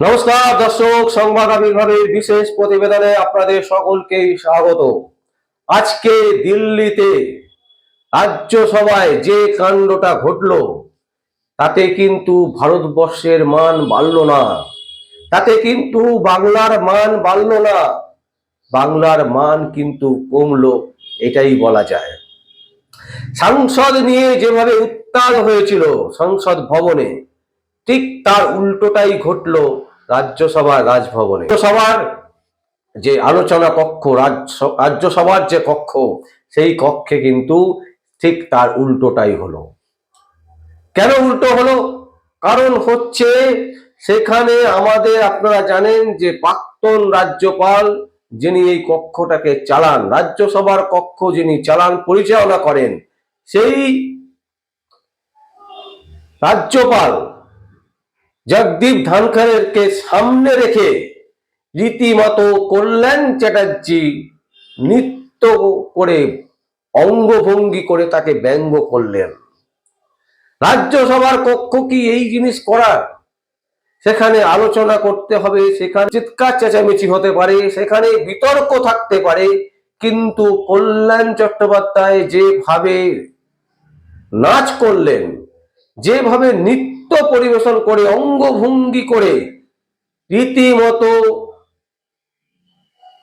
নমস্কার, দর্শক, সংবাদ আবির্ভাবের বিশেষ প্রতিবেদনে আপনাদের সকলকেই স্বাগত। আজকে দিল্লিতে রাজ্যসভায় যে কাণ্ডটা ঘটল, তাতে কিন্তু ভারতবর্ষের মান বাড়ল না। তাতে কিন্তু বাংলার মান বাড়ল না। বাংলার মান কিন্তু কমলো, এটাই বলা যায়। সংসদ নিয়ে যেভাবে উত্তাল হয়েছিল, সংসদ ভবনে ঠিক তার উল্টোটাই ঘটলো রাজ্যসভার রাজভবনে। রাজ্যসভার যে আলোচনা কক্ষ, রাজ্য- রাজ্যসভার যে কক্ষ, সেই কক্ষে কিন্তু ঠিক তার উল্টোটাই হলো। কেন উল্টো হলো? কারণ হচ্ছে সেখানে আমাদের আপনারা জানেন যে প্রাক্তন রাজ্যপাল যিনি এই কক্ষটাকে চালান, রাজ্যসভার কক্ষ যিনি চালান, পরিচালনা করেন, সেই রাজ্যপাল জগদীপ ধনখড়েরকে সামনে রেখে রীতিমতো কল্যাণ চ্যাটার্জি নৃত্য করে, অঙ্গভঙ্গি করে তাকে ব্যঙ্গ করলেন। রাজ্যসভার কক্ষ কি এই জিনিস করার? সেখানে আলোচনা করতে হবে, সেখানে চিৎকার চেঁচামেচি হতে পারে, সেখানে বিতর্ক থাকতে পারে, কিন্তু কল্যাণ চট্টোপাধ্যায় যেভাবে নাচ করলেন, যেভাবে নৃত্য পরিবেশন করে, অঙ্গভঙ্গি করে রীতিমতো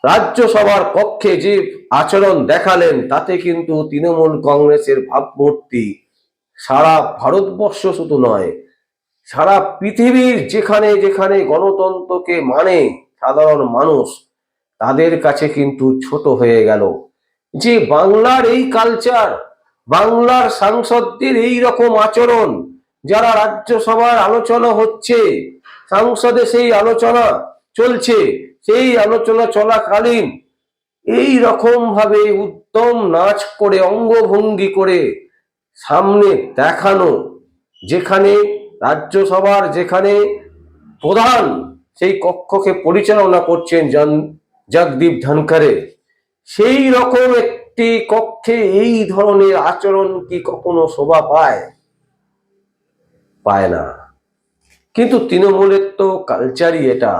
রাজ্যসভার পক্ষে যে আচরণ দেখালেন, তাতে কিন্তু তৃণমূল কংগ্রেসের ভাবমূর্তি সারা ভারতবর্ষ শুধু নয়, সারা পৃথিবীর যেখানে যেখানে গণতন্ত্রকে মানে সাধারণ মানুষ, তাদের কাছে কিন্তু ছোট হয়ে গেল। যে বাংলার এই কালচার বাংলার সাংসদদের এই রকম আচরণ যারা রাজ্যসভার আলোচনা হচ্ছে, সংসদে সেই আলোচনা চলছে, সেই আলোচনা চলাকালীন এই রকম ভাবে উত্তম নাচ করে, অঙ্গভঙ্গি করে সামনে দেখানো, যেখানে রাজ্যসভার যেখানে প্রধান সেই কক্ষকে পরিচালনা করছেন জগদীপ ধনখড়ে। সেই রকম একটি কক্ষে এই ধরনের আচরণ কি কখনো শোভা পায়? পায় না। কিন্তু তৃণমূলের তো কালচারই এটা।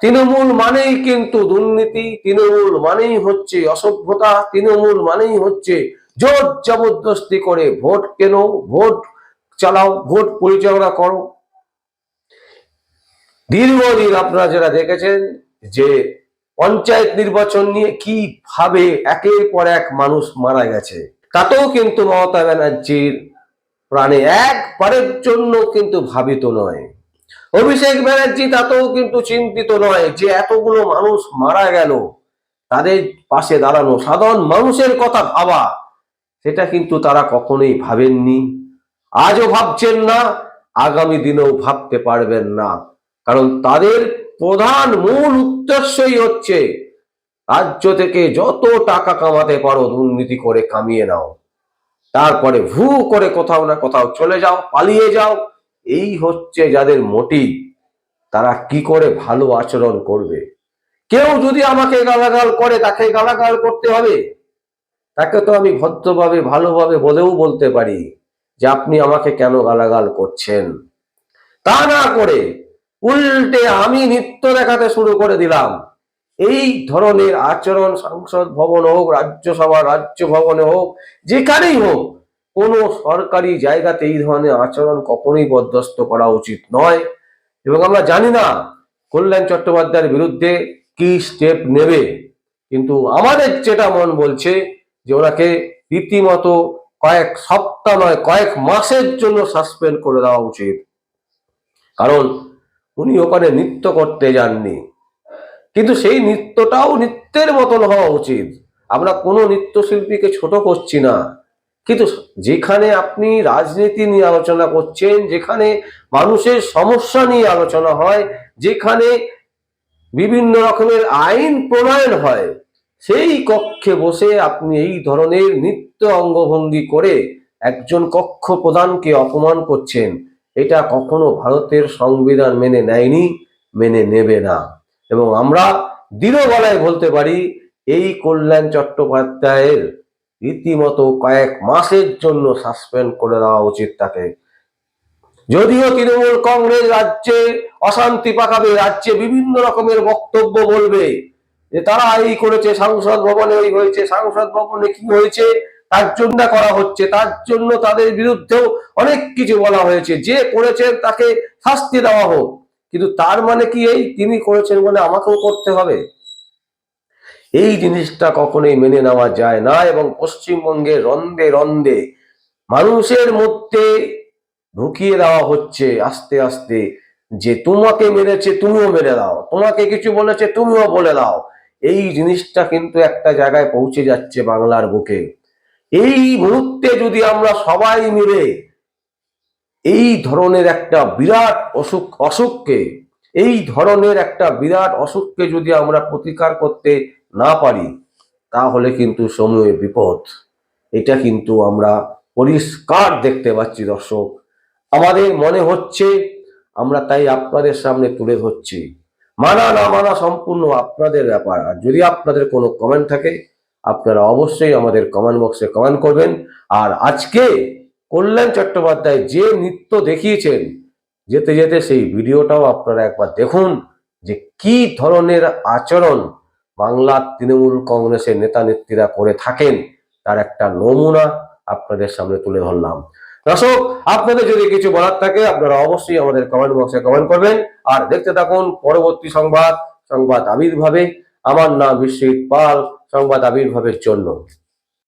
তৃণমূল মানেই কিন্তু দুর্নীতি, তৃণমূল মানেই হচ্ছে অসভ্যতা, তৃণমূল মানেই হচ্ছে জোর জবরদস্তি করে ভোট কেন, ভোট চালাও, ভোট পরিচালনা করো। দীর্ঘদিন আপনারা যারা দেখেছেন যে পঞ্চায়েত নির্বাচন নিয়ে কীভাবে একের পর এক মানুষ মারা গেছে, তাতেও কিন্তু মমতা ব্যানার্জির প্রাণে একবারের জন্য কিন্তু ভাবিত নয়। অভিষেক ব্যানার্জি তাতেও কিন্তু চিন্তিত নয় যে এতগুলো মানুষ মারা গেল, তাদের পাশে দাঁড়ানো সাধারণ মানুষের কথা ভাবা, সেটা কিন্তু তারা কখনোই ভাবেননি। আজও ভাবছেন না, আগামী দিনেও ভাবতে পারবেন না। কারণ তাদের প্রধান মূল উদ্দেশ্যই হচ্ছে, রাজ্য থেকে যত টাকা কামাতে পারো, দুর্নীতি করে কামিয়ে নাও। তারপরে ভু করে কোথাও না কোথাও চলে যাও, পালিয়ে যাও। এই হচ্ছে যাদের মোটিভ তারা কি করে ভালো আচরণ করবে? কেউ যদি আমাকে গালাগাল করে, তাকে গালাগাল করতে হবে। তাকে তো আমি ভদ্রভাবে, ভালোভাবে বলেও বলতে পারি যে আপনি আমাকে কেন গালাগাল করছেন? তা না করে উল্টে আমি নৃত্য দেখাতে শুরু করে দিলাম। এই ধরনের আচরণ সংসদ ভবন হোক, রাজ্যসভা, রাজ্য ভবনে হোক, যেখানেই হোক, কোনো সরকারি জায়গাতে এই ধরনের আচরণ কখনোই বরদাস্ত করা উচিত নয়। এবং আমরা জানি না কল্যাণ চট্টোপাধ্যায়ের বিরুদ্ধে কি স্টেপ নেবে। কিন্তু আমাদের যেটা মন বলছে যে ওনাকে রীতিমতো কয়েক সপ্তাহ নয়, কয়েক মাসের জন্য সাসপেন্ড করে দেওয়া উচিত। কারণ উনি ওখানে নৃত্য করতে যাননি। কিন্তু সেই নৃত্যটাও নৃত্যের মতন হওয়া উচিত। আমরা কোনো নৃত্যশিল্পীকে ছোট করছি না। কিন্তু যেখানে আপনি রাজনীতি নিয়ে আলোচনা করছেন, যেখানে মানুষের সমস্যা নিয়ে আলোচনা হয়, যেখানে বিভিন্ন রকমের আইন প্রণয়ন হয়, সেই কক্ষে বসে আপনি এই ধরনের নৃত্য অঙ্গভঙ্গি করে একজন কক্ষ প্রধানকে অপমান করছেন, এটা কখনো ভারতের সংবিধান মেনে নেয়নি, মেনে নেবে না। এবং আমরা দৃঢ় গলায় বলতে পারি, এই কল্যাণ চট্টোপাধ্যায়ের রীতিমতো কয়েক মাসের জন্য সাসপেন্ড করে দেওয়া উচিত তাকে। যদিও তৃণমূল কংগ্রেস রাজ্যে অশান্তি পাকাবে, রাজ্যে বিভিন্ন রকমের বক্তব্য বলবে যে তারা এই করেছে, সংসদ ভবনে ওই হয়েছে, সংসদ ভবনে কি হয়েছে, তার জন্য করা হচ্ছে, তার জন্য তাদের বিরুদ্ধেও অনেক কিছু বলা হয়েছে। যে করেছেন তাকে শাস্তি দেওয়া হোক। কিন্তু তার মানে কি এই? তিনি করেছেন বলে আমাকেও করতে হবে। এই জিনিসটা কখনোই মেনে নেওয়া যায় না এবং পশ্চিমবঙ্গের রন্দে রন্দে মানুষের মধ্যে ঢুকিয়ে দেওয়া হচ্ছে আস্তে আস্তে যে তোমাকে মেরেছে তুমিও মেরে দাও, তোমাকে কিছু বলেছে তুমিও বলে দাও। এই জিনিসটা কিন্তু একটা জায়গায় পৌঁছে যাচ্ছে বাংলার বুকে। এই মুহূর্তে যদি আমরা সবাই মিলে এই ধরনের একটা বিরাট অসুখ, অসুখকে, এই ধরনের একটা বিরাট অসুখকে যদি আমরা প্রতিকার করতে না পারি, তাহলে কিন্তু সময়ে বিপদ। এটা কিন্তু আমরা পরিষ্কার দেখতে পাচ্ছি, দর্শক। আমাদের মনে হচ্ছে, আমরা তাই আপনাদের সামনে তুলে ধরছি। মানা না মানা সম্পূর্ণ আপনাদের ব্যাপার। আর যদি আপনাদের কোনো কমেন্ট থাকে, আপনারা অবশ্যই আমাদের কমেন্ট বক্সে কমেন্ট করবেন। আর আজকে কল্যাণ চট্টোপাধ্যায় যে নৃত্য দেখিয়েছেন, যেতে যেতে সেই ভিডিওটাও আপনারা একবার দেখুন যে কি ধরনের আচরণ বাংলার তৃণমূল কংগ্রেসের নেতা নেত্রীরা করে থাকেন, তার একটা নমুনা আপনাদের সামনে তুলে ধরলাম। দর্শক, আপনাদের যদি কিছু বলার থাকে, আপনারা অবশ্যই আমাদের কমেন্ট বক্সে কমেন্ট করবেন। আর দেখতে থাকুন পরবর্তী সংবাদ সংবাদ আবির্ভাবে। আমার নাম বিশ্বজিৎ পাল, সংবাদ আবির্ভাবের জন্য।